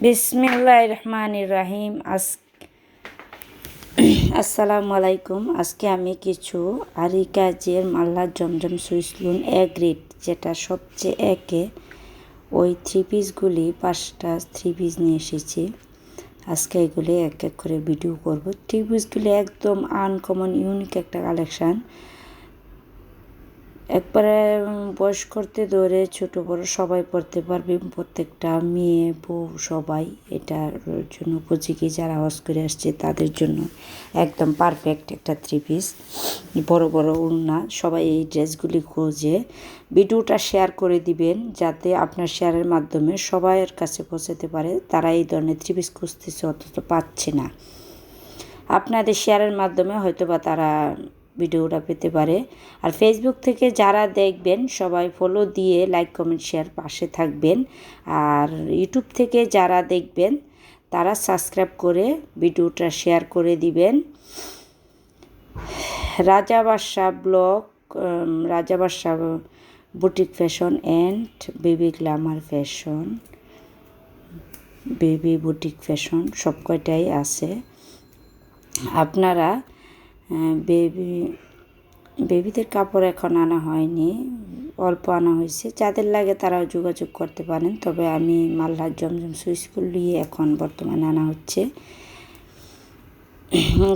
বিসমিল্লাহ রহমান রাহিম আজ আসসালামু আলাইকুম আজকে আমি কিছু আরি কাজের মাল্লা জমজম সুইসলুন এক রেট যেটা সবচেয়ে একে ওই থ্রি পিসগুলি পাঁচটা থ্রি পিস নিয়ে এসেছি। আজকে এগুলি এক এক করে ভিডিও করব। থ্রি পিসগুলি একদম আনকমন ইউনিক একটা কালেকশান একবারে বয়স করতে ধরে ছোট বড় সবাই পড়তে পারবে, প্রত্যেকটা মেয়ে, বউ, সবাই। এটার জন্য উপযোগী যারা হজ করে আসছে, তাদের জন্য একদম পারফেক্ট একটা থ্রি পিস বড় বড় উন্না সবাই এই ড্রেসগুলি খোঁজে। ভিডিওটা শেয়ার করে দিবেন, যাতে আপনার শেয়ারের মাধ্যমে সবাইয়ের কাছে পৌঁছাতে পারে। তারা এই ধরনের থ্রি পিস খুঁজতেছে, অথচ পাচ্ছে না। আপনাদের শেয়ারের মাধ্যমে হয়তো বা তারা ভিডিওটা পেতে পারে। আর ফেসবুক থেকে যারা দেখবেন, সবাই ফলো দিয়ে লাইক কমেন্ট শেয়ার পাশে থাকবেন। আর ইউটিউব থেকে যারা দেখবেন, তারা সাবস্ক্রাইব করে ভিডিওটা শেয়ার করে দিবেন। রাজা Badshah blog Raja Badshah boutique fashion and baby glamour fashion, baby boutique fashion সব কয়টাই আছে। আপনারা বেবি, বেবিদের কাপড় এখন আনা হয়নি, অল্প আনা হয়েছে। যাদের লাগে তারাও যোগাযোগ করতে পারেন, তবে আমি মাল্লার জমজম নিয়ে এখন বর্তমানে আনা হচ্ছে।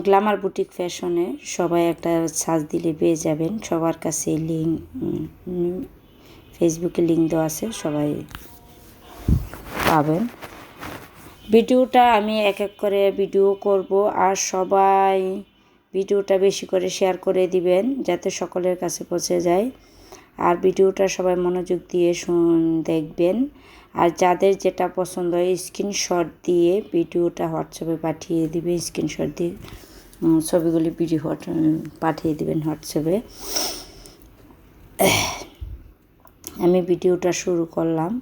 গ্লামার বুটিক ফ্যাশনে সবাই একটা সাজ দিলে পেয়ে যাবেন। সবার কাছে লিঙ্ক ফেসবুকে লিঙ্ক দেওয়া আছে, সবাই পাবেন। ভিডিওটা আমি এক এক করে ভিডিও করব, আর সবাই ভিডিওটা বেশি করে শেয়ার করে দিবেন, যাতে সকলের কাছে পৌঁছে যায়। আর ভিডিওটা সবাই মনোযোগ দিয়ে শুন, দেখবেন। আর যাদের যেটা পছন্দ হয় স্ক্রিনশট দিয়ে ভিডিওটা হোয়াটসঅ্যাপে পাঠিয়ে দিবে স্ক্রিনশট দিয়ে ছবিগুলি ভিডিও পাঠিয়ে দিবেন হোয়াটসঅ্যাপে। আমি ভিডিওটা শুরু করলাম।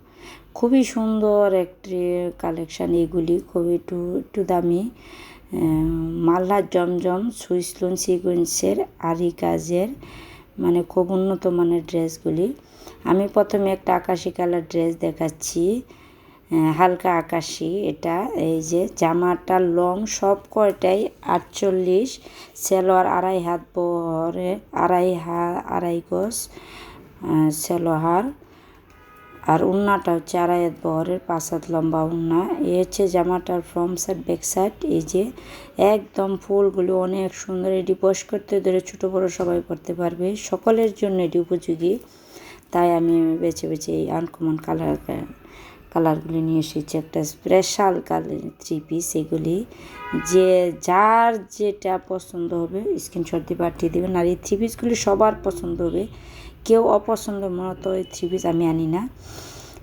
খুবই সুন্দর একটি কালেকশান এগুলি, খুবই একটু একটু দামি। মাল্লা জমজম সুইসলুন সিকুয়েন্সের আরি কাজের মানে খুব উন্নত মানের ড্রেসগুলি। আমি প্রথমে একটা আকাশি কালার ড্রেস দেখাচ্ছি। হালকা আকাশি, এটা এই যে জামাটা লং, সব কয়টাই আটচল্লিশ, সেলোয়ার আড়াই হাত বহরে, আড়াই হা, আড়াই গজ সেলোহার আর উন্নাটা হচ্ছে আড়াইয়াত বহরের পাঁচ হাত লম্বা উন্না। এ হচ্ছে জামাটার ফ্রম সাইড ব্যাক সাইড এই যে একদম ফুলগুলো অনেক সুন্দর এটি বস করতে ধরে ছোটো বড়ো সবাই পড়তে পারবে। সকলের জন্য এটি উপযোগী। তাই আমি বেছে বেছে এই আনকমন কালার কালারগুলি নিয়ে এসেছি। একটা স্পেশাল কালার থ্রি পিস এগুলি। যে যার যেটা পছন্দ হবে স্ক্রিনশট দিয়ে পাঠিয়ে দেবেন। আর এই থ্রি পিসগুলি সবার পছন্দ হবে। কেউ অপছন্দ মূলত ওই থ্রি পিস আমি আনি না।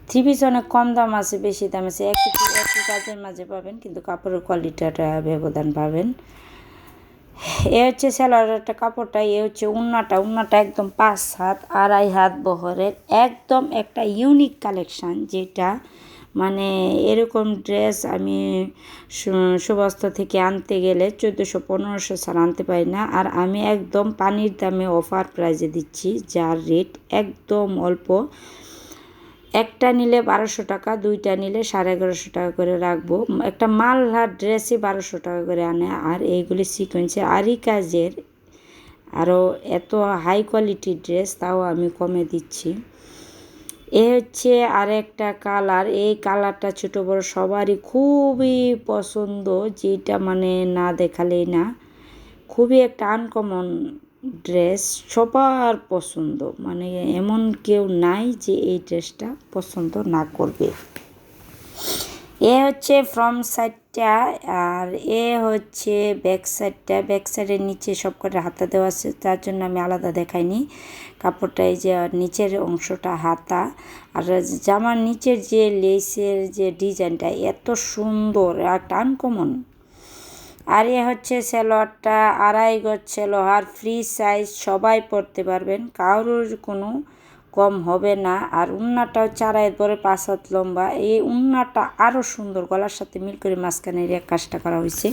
থ্রি পিস অনেক কম দাম আছে, বেশি দাম আছে। একই একই কাজের মাঝে পাবেন, কিন্তু কাপড়ের কোয়ালিটিটা ব্যবধান পাবেন। এ হচ্ছে একটা কাপড়টা, এ হচ্ছে উন্নাটা। উন্নাটা একদম পাঁচ হাত, আড়াই হাত বহরের, একদম একটা ইউনিক কালেকশান যেটা মানে এরকম ড্রেস আমি সুবস্ত্র থেকে আনতে গেলে চোদ্দোশো পনেরোশো ছাড়া আনতে পারি না। আর আমি একদম পানির দামে অফার প্রাইজে দিচ্ছি, যার রেট একদম অল্প। একটা নিলে বারোশো টাকা, দুইটা নিলে সাড়ে এগারোশো টাকা করে রাখব। একটা মালহার ড্রেসই বারোশো টাকা করে আনে। আর এইগুলি সিকোয়েন্সে আরই কাজের আরও এত হাই কোয়ালিটির ড্রেস তাও আমি কমে দিচ্ছি। এ হচ্ছে আরেকটা কালার, এই কালারটা ছোট বড় সবারই খুবই পছন্দ, যেটা মানে না দেখালেই না। খুবই একটা আনকমন ড্রেস সবার পছন্দ। মানে এমন কেউ নাই যে এই ড্রেসটা পছন্দ না করবে। এ হচ্ছে ফ্রম সাইডটা আর এ হচ্ছে ব্যাক সাইডটা ব্যাক সাইডের নিচে সব কটা হাতা দেওয়া আছে, তার জন্য আমি আলাদা দেখাইনি। কাপড়টা এই যে নিচের অংশটা হাতা। আর জামার নিচের যে লেসের যে ডিজাইনটা, এত সুন্দর একটা আনকমন আর এ হচ্ছে সেলোয়ারটা, আড়াই গজ সেলোয়ার ফ্রি সাইজ সবাই পরতে পারবেন। কারোর কোনো কম হবে না। আর উন্নাটা হচ্ছে আড়াই পরে পাঁচ হাত লম্বা। এই উন্নাটা আরও সুন্দর গলার সাথে মিল করে মাঝখানে এক কাজটা করা হয়েছে।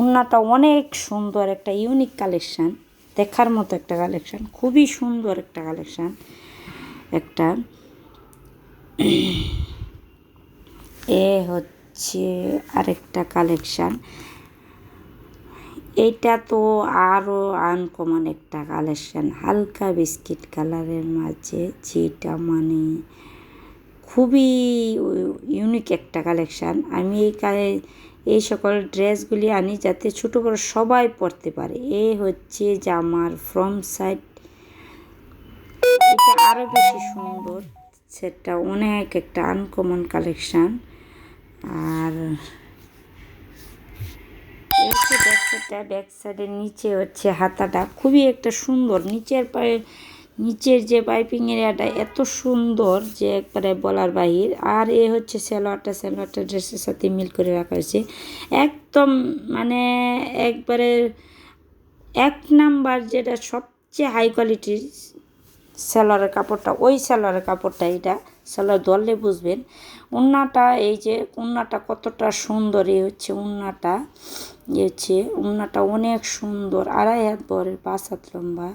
উন্নাটা অনেক সুন্দর, একটা ইউনিক কালেকশান দেখার মতো একটা কালেকশান খুবই সুন্দর একটা কালেকশান একটা এ হচ্ছে আরেকটা কালেকশান এইটা তো আরও আনকমন একটা কালেকশান হালকা বিস্কিট কালারের মাঝে যেটা মানে খুবই ইউনিক একটা কালেকশান আমি এই এই সকল ড্রেসগুলি আনি যাতে ছোটো বড় সবাই পরতে পারে। এ হচ্ছে জামার ফ্রম সাইড এটা আরও বেশি সুন্দর। সেটা অনেক একটা আনকমন কালেকশান আর হচ্ছে ব্যাক সাইডের নিচে হচ্ছে হাতাটা। খুবই একটা সুন্দর। নিচের পায়ে, নিচের যে পাইপিং এরিয়াটা এত সুন্দর যে একবারে বলার বাহির। আর এ হচ্ছে স্যালোয়ারটা স্যালোয়ারটা ড্রেসের সাথে মিল করে রাখা হয়েছে। একদম মানে একবারে এক নাম্বার যেটা সবচেয়ে হাই কোয়ালিটির সেলারের কাপড়টা, ওই সেলারের কাপড়টা এটা। সেলার ধরলে বুঝবেন। উন্নাটা এই যে, উন্নাটা কতটা সুন্দর, এই হচ্ছে উন্নাটা। এই হচ্ছে উন্নাটা অনেক সুন্দর, আড়াই হাত বরের, পাঁচ হাত লম্বা।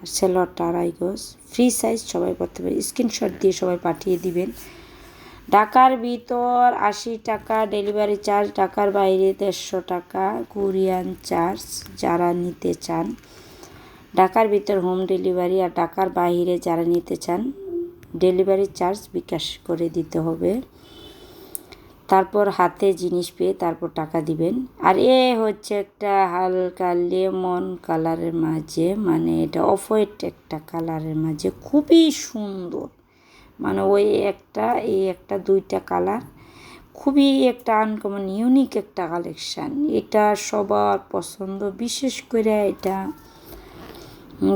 আর সেলোয়ারটা আড়াই গজ। ফ্রি সাইজ সবাই করতে পারে। স্ক্রিনশট দিয়ে সবাই পাঠিয়ে দিবেন। ঢাকার ভিতর আশি টাকা ডেলিভারি চার্জ ঢাকার বাইরে দেড়শো টাকা কুরিয়ান চার্জ যারা নিতে চান। ঢাকার ভিতর হোম ডেলিভারি আর ঢাকার বাইরে যারা নিতে চান ডেলিভারি চার্জ বিকাশ করে দিতে হবে। তারপর হাতে জিনিস পেয়ে তারপর টাকা দিবেন। আর এ হচ্ছে একটা হালকা লেমন কালারের মাঝে মানে এটা অফ হোয়াইট একটা কালারের মাঝে, খুবই সুন্দর। মানে ওই একটা, এই একটা দুইটা কালার, খুবই একটা আনকমন ইউনিক একটা কালেকশান এটা সবার পছন্দ, বিশেষ করে এটা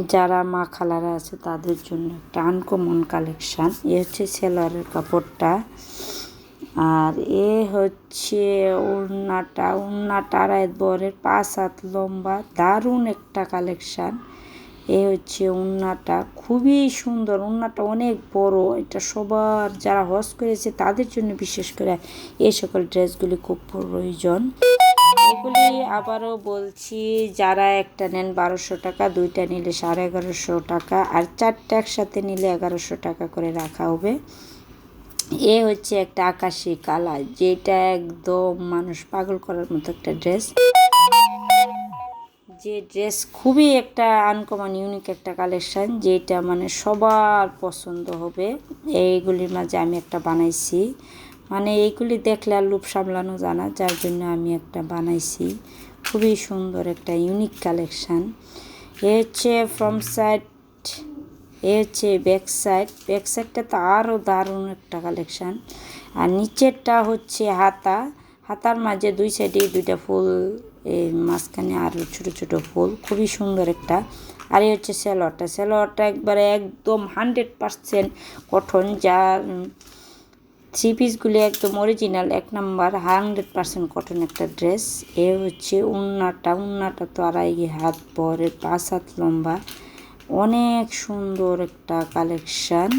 যারা মা খালারা আছে, তাদের জন্য একটা আনকমন কালেকশান এ হচ্ছে সেলারের কাপড়টা। আর এ হচ্ছে উন্নাটা উন্নাটা আড়াই বরের, পাঁচ হাত লম্বা। দারুণ একটা কালেকশান এ হচ্ছে উন্নাটা খুবই সুন্দর। উন্নাটা অনেক বড়। এটা সবার যারা হজ করেছে, তাদের জন্য বিশেষ করে এই সকল ড্রেসগুলি খুব প্রয়োজন। এগুলি আবারও বলছি, যারা একটা নেন বারোশো টাকা, দুইটা নিলে সাড়ে এগারোশো টাকা, আর চারটা একসাথে নিলে এগারোশো টাকা করে রাখা হবে। এ হচ্ছে একটা আকাশি কালার, যেটা একদম মানুষ পাগল করার মতো একটা ড্রেস। যে ড্রেস খুবই একটা আনকমন ইউনিক একটা কালেকশান যেটা মানে সবার পছন্দ হবে। এইগুলির মাঝে আমি একটা বানাইছি। মানে এইগুলি দেখলে আর লুপ সামলানো জানা যার জন্য আমি একটা বানাইছি। খুবই সুন্দর একটা ইউনিক কালেকশান এ হচ্ছে ফ্রম সাইড এ হচ্ছে ব্যাক সাইড ব্যাক সাইডটা তো আরও দারুণ একটা কালেকশান আর নিচেরটা হচ্ছে হাতা। হাতার মাঝে দুই সাইডে দুইটা ফুল এই মাঝখানে আরও ছোটো ছোটো ফুল। খুবই সুন্দর একটা। আর এই হচ্ছে স্যালোয়ারটা স্যালোয়ারটা একবারে একদম হান্ড্রেড পারসেন্ট কঠন যার থ্রি পিসগুলি একদম অরিজিনাল এক নাম্বার হান্ড্রেড পার্সেন্ট কটন একটা ড্রেস এ হচ্ছে উন্নাটা উন্নাটা তো আড়াই হাত পরে পাঁচ হাত লম্বা। অনেক সুন্দর একটা কালেকশান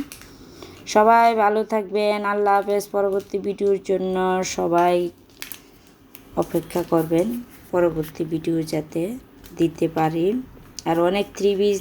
সবাই ভালো থাকবেন, আল্লাহ হাফেজ। পরবর্তী ভিডিওর জন্য সবাই অপেক্ষা করবেন, পরবর্তী ভিডিও যাতে দিতে পারি। আর অনেক থ্রি পিস